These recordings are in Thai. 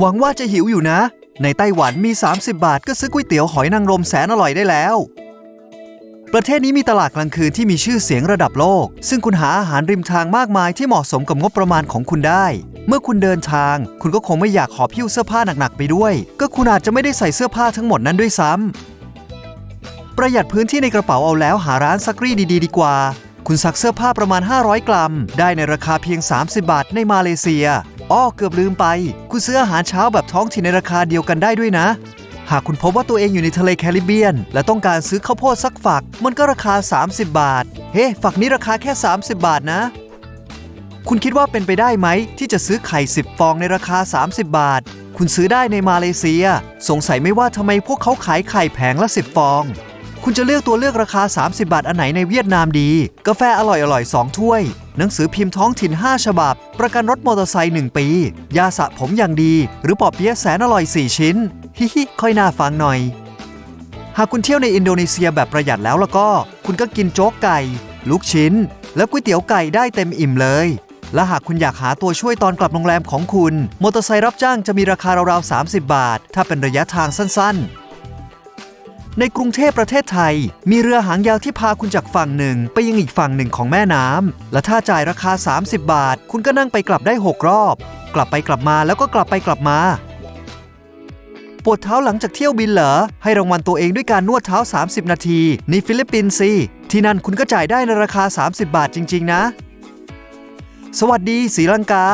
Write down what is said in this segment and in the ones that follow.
หวังว่าจะหิวอยู่นะ ในไต้หวันมี 30 บาทก็ซื้อก๋วยเตี๋ยวหอยนางรมแสนอร่อยได้แล้ว ประเทศนี้มีตลาดกลางคืนที่มีชื่อเสียงระดับโลก ซึ่งคุณหาอาหารริมทางมากมายที่เหมาะสมกับงบประมาณของคุณได้ เมื่อคุณเดินทาง คุณก็คงไม่อยากหอบพิ้วเสื้อผ้าหนักๆไปด้วย ก็คุณอาจจะไม่ได้ใส่เสื้อผ้าทั้งหมดนั้นด้วยซ้ำประหยัดพื้นที่ในกระเป๋าเอาแล้วหาร้านซักรีดดีๆดีกว่า คุณซักเสื้อผ้าประมาณ 500 กรัม ได้ในราคาเพียง 30 บาทในมาเลเซีย อ้อเกือบลืมไป คุณซื้ออาหารเช้าแบบท้องถิ่นในราคาเดียวกันได้ด้วยนะ หากคุณพบว่าตัวเองอยู่ในทะเลแคริบเบียน และต้องการซื้อข้าวโพดสักฝัก มันก็ราคา 30 บาท เฮ้ฝักนี้ราคาแค่ 30 บาทนะ คุณคิดว่าเป็นไปได้ไหม ที่จะซื้อไข่ 10 ฟองในราคา 30 บาท คุณซื้อได้ในมาเลเซีย สงสัยไม่ว่าทำไมพวกเขาขายไข่แผงละ 10 ฟอง คุณจะเลือกตัวเลือกราคา 30 บาทอันไหนในเวียดนามดี กาแฟอร่อยๆ2ถ้วย หนังสือพิมพ์ท้องถิ่น 5 ฉบับ ประกันรถมอเตอร์ไซค์1ปี ยาสระผมอย่างดี หรือปอบเปี๊ยะแสนอร่อย 4 ชิ้น ฮิฮิค่อยน่าฟังหน่อย หากคุณเที่ยวในอินโดนีเซียแบบประหยัดแล้วแล้วก็ คุณก็กินโจ๊กไก่ ลูกชิ้น และก๋วยเตี๋ยวไก่ได้เต็มอิ่มเลย และหากคุณอยากหาตัวช่วยตอนกลับโรงแรมของคุณ มอเตอร์ไซค์รับจ้างจะมีราคาราวๆ30 บาท ถ้าเป็นระยะทางสั้นๆ ในกรุงเทพประเทศไทย มีเรือหางยาวที่พาคุณจากฝั่งหนึ่งไปยังอีกฝั่งหนึ่งของแม่น้ำและถ้าจ่ายราคา 30 บาท คุณก็นั่งไปกลับได้ 6 รอบ กลับไปกลับมาแล้วก็กลับไปกลับมา ปวดเท้าหลังจากเที่ยวบินเหรอ ให้รางวัลตัวเองด้วยการนวดเท้า 30 นาทีในฟิลิปปินส์สิที่นั่นคุณก็จ่ายได้ในราคา 30 บาทจริง ๆ นะ สวัสดีศรีลังกา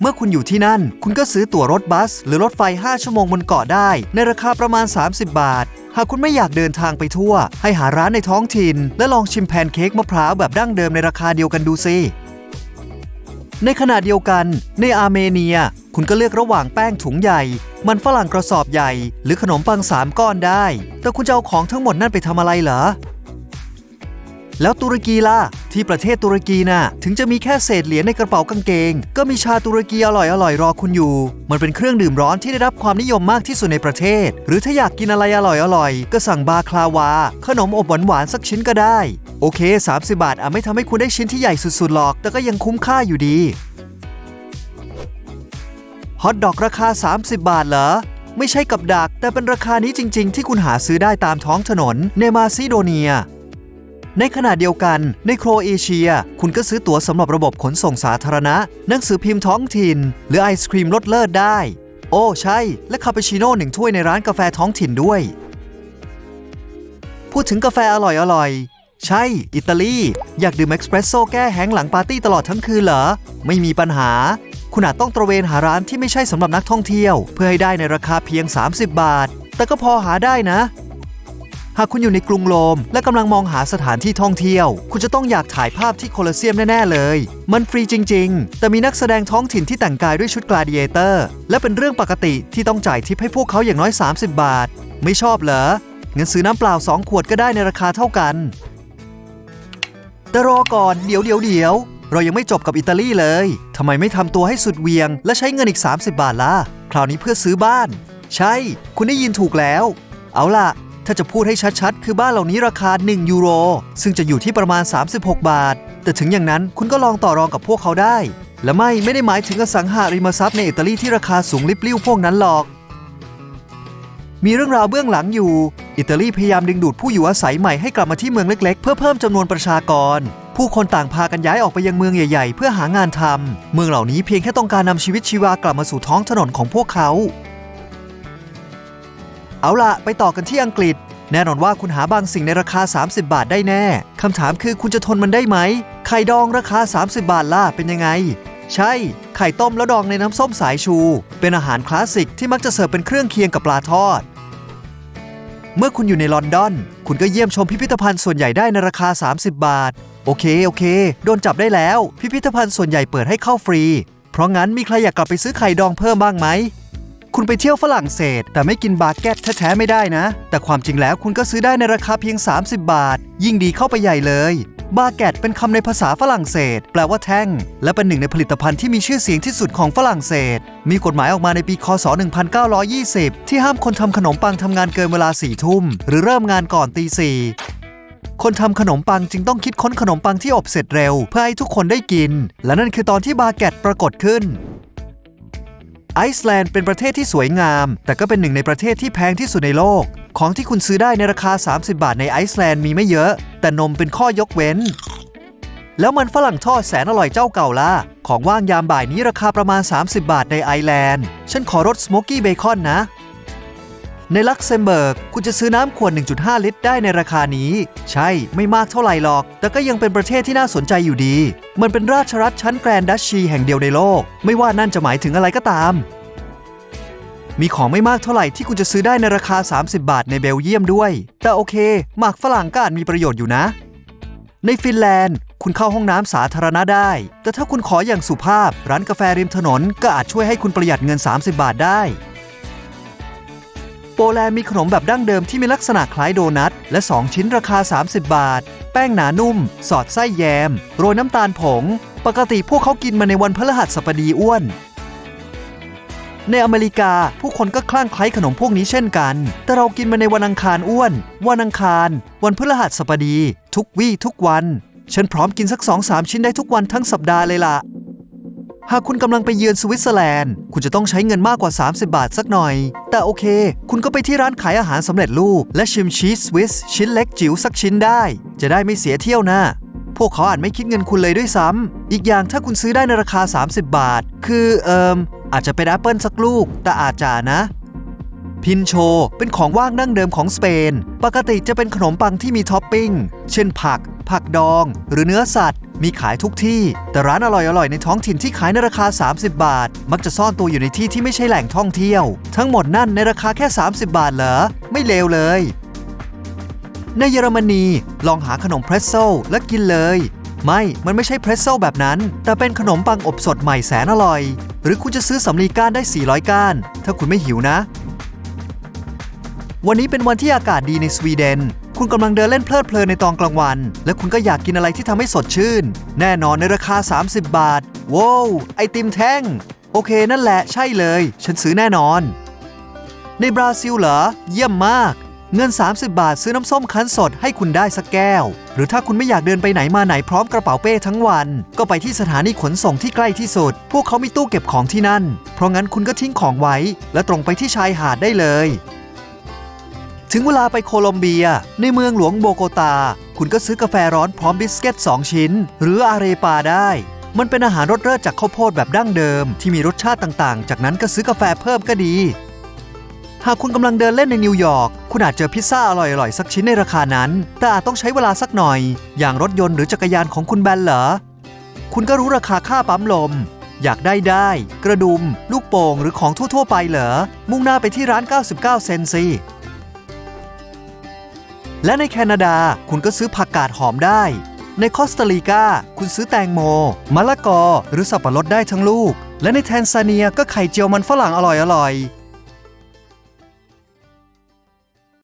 เมื่อคุณอยู่ที่นั่น คุณก็ซื้อตั๋วรถบัส หรือรถไฟ 5 ชั่วโมงบนเกาะได้ ในราคาประมาณ 30 บาท หากคุณไม่อยากเดินทางไปทั่ว ให้หาร้านในท้องถิ่น และลองชิมแพนเค้กมะพร้าวแบบดั้งเดิมในราคาเดียวกันดูสิในขณะเดียวกัน ในอาร์เมเนีย คุณก็เลือกระหว่างแป้งถุงใหญ่ มันฝรั่งกระสอบใหญ่ หรือขนมปังสามก้อนได้ แต่คุณจะเอาของทั้งหมดนั่นไปทำอะไรเหรอ แล้วตุรกีล่ะที่ประเทศตุรกีน่ะถึงจะมีแค่เศษเหรียญในกระเป๋ากางเกง ก็มีชาตุรกีอร่อยอร่อยรอคุณอยู่ มันเป็นเครื่องดื่มร้อนที่ได้รับความนิยมมากที่สุดในประเทศ หรือถ้าอยากกินอะไรอร่อยอร่อยก็สั่งบาคลาวา ขนมอบหวานหวานๆสักชิ้นก็ได้ โอเค 30 บาทอาจไม่ทำให้คุณได้ชิ้นที่ใหญ่สุดๆหรอก แต่ก็ยังคุ้มค่าอยู่ดีฮอทดอกราคา 30 บาทเหรอไม่ใช่กับดัก แต่เป็นราคานี้จริง ๆ ที่คุณหาซื้อได้ตามท้องถนนในมาซิโดเนีย ในขณะเดียวกัน ในโครเอเชีย คุณก็ซื้อตั๋วสำหรับระบบขนส่งสาธารณะ หนังสือพิมพ์ท้องถิ่น หรือไอศครีมรสเลิศได้ โอ้ใช่ และคาปูชิโน่หนึ่งถ้วยในร้านกาแฟท้องถิ่นด้วย พูดถึงกาแฟอร่อยอร่อยๆใช่ อิตาลี อยากดื่มเอ็กซ์เพรสโซ่แก้แห้งหลังปาร์ตี้ตลอดทั้งคืนเหรอ ไม่มีปัญหา คุณอาจต้องตระเวนหาร้านที่ไม่ใช่สำหรับนักท่องเที่ยว เพื่อให้ได้ในราคาเพียง 30 บาท แต่ก็พอหาได้นะ หากคุณอยู่ในกรุงโรม และกำลังมองหาสถานที่ท่องเที่ยว คุณจะต้องอยากถ่ายภาพที่โคลอเซียมแน่ ๆ เลย มันฟรีจริง ๆ แต่มีนักแสดงท้องถิ่นที่แต่งกายด้วยชุดกลาดิเอเตอร์ และเป็นเรื่องปกติที่ต้องจ่ายทิปให้พวกเขาอย่างน้อย 30 บาท ไม่ชอบเหรองั้นซื้อน้ำเปล่า 2 ขวดก็ได้ในราคาเท่ากัน แต่รอก่อนเดี๋ยวเดี๋ยวเดี๋ยวเรายังไม่จบกับอิตาลีเลย ทำไมไม่ทำตัวให้สุดเวียง และใช้เงินอีก 30 บาทล่ะ คราวนี้เพื่อซื้อบ้าน ใช่ คุณได้ยินถูกแล้ว เอาล่ะ ถ้าจะพูดให้ชัดๆ คือบ้านเหล่านี้ราคา 1 ยูโร ซึ่งจะอยู่ที่ประมาณ 36 บาท แต่ถึงอย่างนั้นคุณก็ลองต่อรองกับพวกเขาได้ และไม่ไม่ได้หมายถึงอสังหาริมทรัพย์ในอิตาลีที่ราคาสูงลิบลิ่วพวกนั้นหรอก มีเรื่องราวเบื้องหลังอยู่ อิตาลีพยายามดึงดูดผู้อยู่อาศัยใหม่ให้กลับมาที่เมืองเล็ก ๆ เพื่อเพิ่มจำนวนประชากร ผู้คนต่างพากันย้ายออกไปยังเมืองใหญ่ ๆ เพื่อหางานทำเมืองเหล่านี้เพียงแค่ต้องการนำชีวิตชีวากลับมาสู่ท้องถนนของพวกเขา เอาล่ะไปต่อกันที่อังกฤษ แน่นอนว่าคุณหาบางสิ่งในราคา 30 บาทได้แน่คำถามคือคุณจะทนมันได้ไหม ไข่ดองราคา 30 บาทล่ะเป็นยังไง ใช่ ไข่ต้มแล้วดองในน้ำส้มสายชู เป็นอาหารคลาสสิกที่มักจะเสิร์ฟเป็นเครื่องเคียงกับปลาทอด เมื่อคุณอยู่ในลอนดอน คุณก็เยี่ยมชมพิพิธภัณฑ์ส่วนใหญ่ได้ในราคา 30 บาท โอเคโอเค โดนจับได้แล้ว พิพิธภัณฑ์ส่วนใหญ่เปิดให้เข้าฟรี เพราะงั้นมีใครอยากกลับไปซื้อไข่ดองเพิ่มบ้างไหม คุณไปเที่ยวฝรั่งเศส แต่ไม่กินบาเก็ตแท้ๆไม่ได้นะ แต่ความจริงแล้วคุณก็ซื้อได้ในราคาเพียง 30 บาท ยิ่งดีเข้าไปใหญ่เลย บาเก็ตเป็นคำในภาษาฝรั่งเศส แปลว่าแท่ง และเป็นหนึ่งในผลิตภัณฑ์ที่มีชื่อเสียงที่สุดของฝรั่งเศส มีกฎหมายออกมาในปีคศ 1920 ที่ห้ามคนทำขนมปังทำงานเกินเวลา4ทุ่มหรือเริ่มงานก่อนตีสี่คนทำขนมปังจึงต้องคิดค้นขนมปังที่อบเสร็จเร็ว เพื่อให้ทุกคนได้กิน และนั่นคือตอนที่บาเก็ตปรากฏขึ้น ไอซ์แลนด์เป็นประเทศที่สวยงาม แต่ก็เป็นหนึ่งในประเทศที่แพงที่สุดในโลก ของที่คุณซื้อได้ในราคา 30 บาทในไอซ์แลนด์มีไม่เยอะ แต่นมเป็นข้อยกเว้น แล้วมันฝรั่งทอดแสนอร่อยเจ้าเก่าล่ะ ของว่างยามบ่ายนี้ราคาประมาณ 30 บาทในไอร์แลนด์ ฉันขอรสสโมกกี้เบคอนนะ ในลักเซมเบิร์กคุณจะซื้อน้ำขวด 1.5 ลิตร ได้ในราคานี้ ใช่ไม่มากเท่าไหร่หรอก แต่ก็ยังเป็นประเทศที่น่าสนใจอยู่ดี มันเป็นราชรัฐชั้นแกรนด์ดัชชีแห่งเดียวในโลก ไม่ว่านั่นจะหมายถึงอะไรก็ตาม มีของไม่มากเท่าไหร่ที่คุณจะซื้อได้ในราคา 30 บาทในเบลเยียมด้วย แต่โอเคหมากฝรั่งก็อาจมีประโยชน์อยู่นะ ในฟินแลนด์ คุณเข้าห้องน้ำสาธารณะได้ แต่ถ้าคุณขออย่างสุภาพร้านกาแฟริมถนนก็อาจช่วยให้คุณประหยัดเงิน 30 บาทได้ โปแลนด์มีขนมแบบดั้งเดิมที่มีลักษณะคล้ายโดนัท และ 2 ชิ้นราคา 30 บาท แป้งหนานุ่ม สอดไส้แยม โรยน้ำตาลผง ปกติพวกเขากินมาในวันพฤหัสบดีอ้วน ในอเมริกาผู้คนก็คลั่งไคล้ขนมพวกนี้เช่นกัน แต่เรากินมาในวันอังคารอ้วน วันอังคาร วันพฤหัสบดี ทุกวี่ทุกวัน ฉันพร้อมกินสักสองสามชิ้นได้ทุกวันทั้งสัปดาห์เลยล่ะ หากคุณกำลังไปเยือนสวิตเซอร์แลนด์ คุณจะต้องใช้เงินมากกว่า 30 บาทสักหน่อย แต่โอเค คุณก็ไปที่ร้านขายอาหารสำเร็จรูป และชิมชีสสวิสชิ้นเล็กจิ๋วสักชิ้นได้ จะได้ไม่เสียเที่ยวนะพวกเขาอาจไม่คิดเงินคุณเลยด้วยซ้ำ อีกอย่างถ้าคุณซื้อได้ในราคา 30 บาท คือเอิมอาจจะเป็นแอปเปิลสักลูก แต่อาจจะนะ พินโช เป็นของว่างดั้งเดิมของสเปน ปกติจะเป็นขนมปังที่มีท็อปปิ้ง เช่นผัก ผักดอง หรือเนื้อสัตว์ มีขายทุกที่ แต่ร้านอร่อยๆ ในท้องถิ่นที่ขายในราคา 30 บาท มักจะซ่อนตัวอยู่ในที่ที่ไม่ใช่แหล่งท่องเที่ยว ทั้งหมดนั่นในราคาแค่ 30 บาทเหรอ ไม่เลวเลย ในเยอรมนีลองหาขนมเพรสโซและกินเลย ไม่ มันไม่ใช่เพรสโซแบบนั้น แต่เป็นขนมปังอบสดใหม่แสนอร่อย หรือคุณจะซื้อสำลีก้านได้ 400 ก้าน ถ้าคุณไม่หิวนะวันนี้เป็นวันที่อากาศดีในสวีเดน คุณกำลังเดินเล่นเพลิดเพลินในตอนกลางวัน และคุณก็อยากกินอะไรที่ทำให้สดชื่น แน่นอนในราคา 30 บาทว้าวไอติมแท่ง โอเคนั่นแหละใช่เลย ฉันซื้อแน่นอน ในบราซิลเหรอ เยี่ยมมาก เงิน 30 บาทซื้อน้ำส้มคั้นสดให้คุณได้สักแก้ว หรือถ้าคุณไม่อยากเดินไปไหนมาไหนพร้อมกระเป๋าเป้ทั้งวัน ก็ไปที่สถานีขนส่งที่ใกล้ที่สุด พวกเขามีตู้เก็บของที่นั่น เพราะงั้นคุณก็ทิ้งของไว้ และตรงไปที่ชายหาดได้เลย ถึงเวลาไปโคลอมเบีย ในเมืองหลวงโบโกตา คุณก็ซื้อกาแฟร้อนพร้อมบิสกิต2 ชิ้น หรืออาเรปาได้ มันเป็นอาหารรสเลิศจากข้าวโพดแบบดั้งเดิม ที่มีรสชาติต่างๆ จากนั้นก็ซื้อกาแฟเพิ่มก็ดี หากคุณกำลังเดินเล่นในนิวยอร์กคุณอาจเจอพิซซ่าอร่อยๆ สักชิ้นในราคานั้น แต่อาจต้องใช้เวลาสักหน่อย อย่างรถยนต์หรือจักรยานของคุณแบนเหรอคุณก็รู้ราคาค่าปั๊มลม อยากได้ได้ กระดุม ลูกโป่งหรือของทั่วๆ ไปเหรอมุ่งหน้าไปที่ร้าน 99 เซนต์สิ และในแคนาดาคุณก็ซื้อผักกาดหอมได้ ในคอสตาริกาคุณซื้อแตงโม มะละกอ หรือสับปะรดได้ทั้งลูก และในแทนซาเนียก็ไข่เจียวมันฝรั่งอร่อยๆ